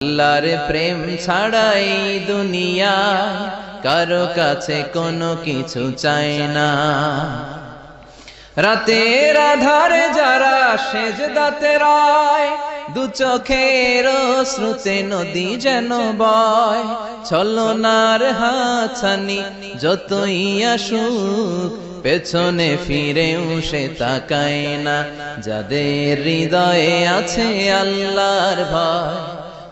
আল্লাহর প্রেম ছাড়াই দুনিয়া, কারও কাছে কোনো কিছু চায় না। রাতের আধারে যারা সেজ দাতে রায়, দু চোখের শ্রুতে নদী যেন বয়। ছলনার হাছানি যতই আসুক, পেছনে ফিরেও সে তাকায় না। যাদের হৃদয়ে আছে আল্লাহর ভয়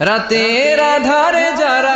রাতের আধারে যারা